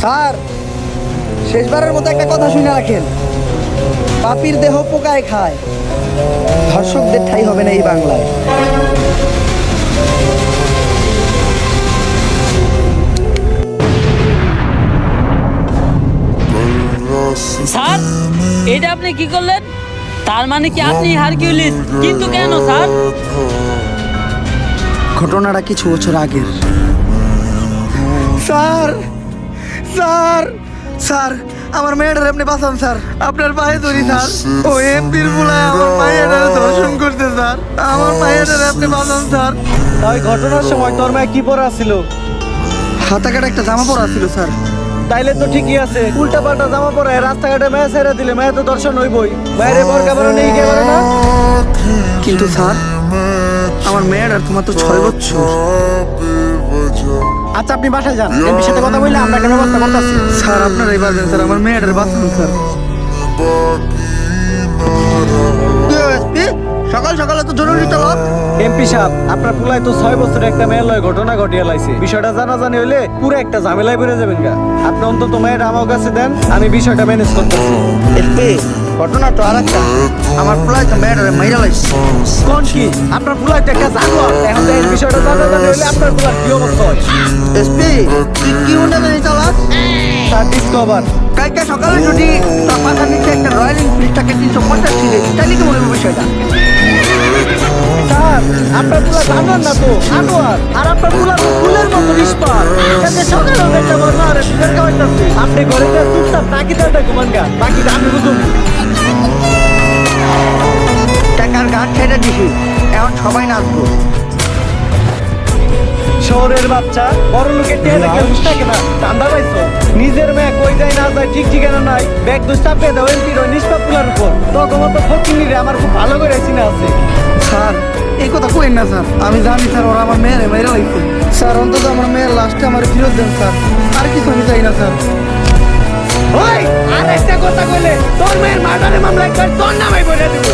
Sir শেষবারের মতো একটা কথা শুনে রাখেন। পাপির দেহ পোকায় খায়। ধর্ষকদের ঠাই হবে না এই বাংলায়। স্যার এটা আপনি কি করলেন? তার মানে কি আপনি হারকিউলিস? কিন্তু কেন স্যার? ঘটনাটা কিছু বছর আগের। স্যার স্যার স্যার আমার মেয়েটার আপনি বাঁচান স্যার। আপনার পায়ে ধরি স্যার। ও এমপির বুলায় আমার মায়ের দর্শন করতে স্যার। আমার মায়ের আপনি বাঁচান স্যার। তাই ঘটনার সময় তোর মায়ে কি পরা ছিল? হাতা কাটা একটা জামা পরা ছিল স্যার। তাইলে তো ঠিকই আছে। উল্টা পাল্টা জামা পরে রাস্তাঘাটে মেয়ে ছেড়ে দিলে মেয়ে তো দর্শন হইবই। বাইরে বরকা বড় নেই কে না? কিন্তু স্যার আমার মেয়েটার তোমার তো ছয় বছর। আচ্ছা আপনি বাসায় যান। এমপির সাথে কথা বললে আমরা একটা ব্যবস্থা করতেছি? স্যার পারবেন স্যার আমার মেয়েটার বাঁচান স্যার। সকাল সকালে তো জরুরি তলব এমপি সাহেব আপনার পুলায় তো ছয় বছর একটা মেয়ের লয় ঘটনা ঘটিয়ে লাইছে। বিষয়টা জানা জানি হইলে পুরো একটা ঝামেলায় বেড়ে যাবেন গা। আপনি অন্তত মেয়ের আমার কাছে দেন আমি বিষয়টা ম্যানেজ করতেছি। এসপি ঘটনা তো আর একটা আমার প্রায় তো মাইরা লাইছে। কোন কি? আপনার পুলায় তো একটা জানোয়ার। এখন এই বিষয়টা জানা জানি হইলে আপনার পুলার কি অবস্থা হয়? এসপি তুই কি মনে জানি চালাস তার ডিসকভার কালকে সকালে যদি তার পাখার নিচে একটা রয়্যাল এনফিল্ডটাকে তিনশো পঞ্চাশ ছিল তাহলে কি মনে হবে বিষয়টা? স্যার আপনার পুলা জানান না তো? আনোয়ার আর আপনার পুলা তো ফুলের মতো কালকে খাওয়াইতাছে। আপনি ঘরে চুপচাপ দাঁড়া ঘুমান গা। বাকিটা আমি বুঝুন। সবাই নাচবো। শহরের বাচ্চা বড় লোকের টেয়ে দেখে থাকে না। ঠান্ডা পাইছো? নিজের মেয়ে কই যায় না যায় ঠিক ঠিকানা নাই। ব্যাগ দুষ চাপিয়ে দাও এমপির ওই নিষ্পাপ পুলার উপর। তখন মতো ফকিনি রে আমার খুব ভালো করে চিনা আছে। স্যার এই কথা কইন না স্যার। আমি জানি স্যার ওরা আমার মেয়েরে মেরে লাইছে। স্যার অন্তত আমার মেয়ের লাস্টে আমার ফেরত দেন স্যার। আর কিছু আমি চাই না স্যার। ওই আর একটা কথা কইলে তোর মেয়ের মার্ডারে মামলা একবার তোর নামে বলে দিব।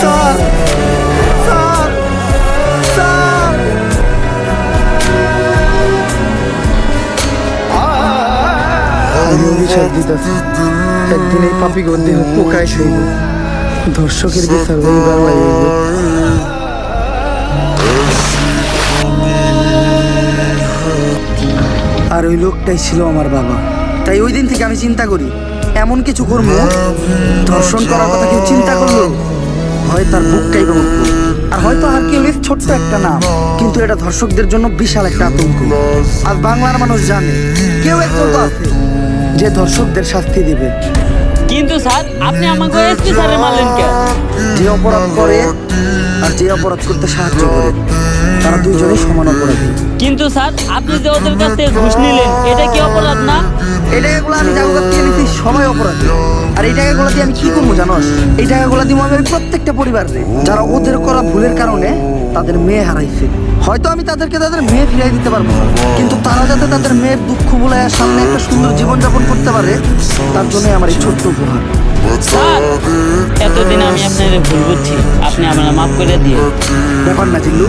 স্যার একদিন এই পাপি গন্ধে পোকায় দর্শকের বিচার বাংলায়। আর ওই লোকটাই ছিল আমার বাবা। তাই ওই দিন থেকে আমি চিন্তা করি, এমন কিছু করব? ধর্ষণ করার কথা কেউ চিন্তা করল? হয় তার বুকটাই বা আর হয়তো আর কেউ ছোট্ট একটা নাম। কিন্তু এটা ধর্ষকদের জন্য বিশাল একটা আতঙ্ক। আর বাংলার মানুষ জানে, কেউ একজন তো আছে। যে ধর্ষকদের শাস্তি দিবে। কিন্তু স্যার আপনি আমাকে এসপি স্যারে মারলেন কে যে অপরাধ করে আর যে অপরাধ করতে সাহায্য করে তারা দুজনেই সমান অপরাধী। কিন্তু স্যার আপনি যে ওদের কাছ থেকে ঘুষ নিলেন এটা কি অপরাধ না? এই টাকাগুলো আমি যাব দিয়ে নিচ্ছি সময় অপরাধী। আর এই টাকাগুলো দিয়ে আমি কি করব জানোস? এই টাকাগুলো দিব আমি প্রত্যেকটা পরিবারে যারা ওদের করা ভুলের কারণে তাদের মেয়ে হারাইছে। হয়তো আমি তাদেরকে তাদের মেয়ে ফিরিয়ে দিতে পারব না কিন্তু তারা যাতে তাদের মেয়ের দুঃখ ভুলে সামনে একটা সুন্দর জীবনযাপন করতে পারে তার জন্যই আমার এই ছোট্ট উপহার। এতদিন আমি আপনাদের ভুল বুঝছি। আপনি আমার মাফ করে দিয়ে ব্যাপার না জিল্লু।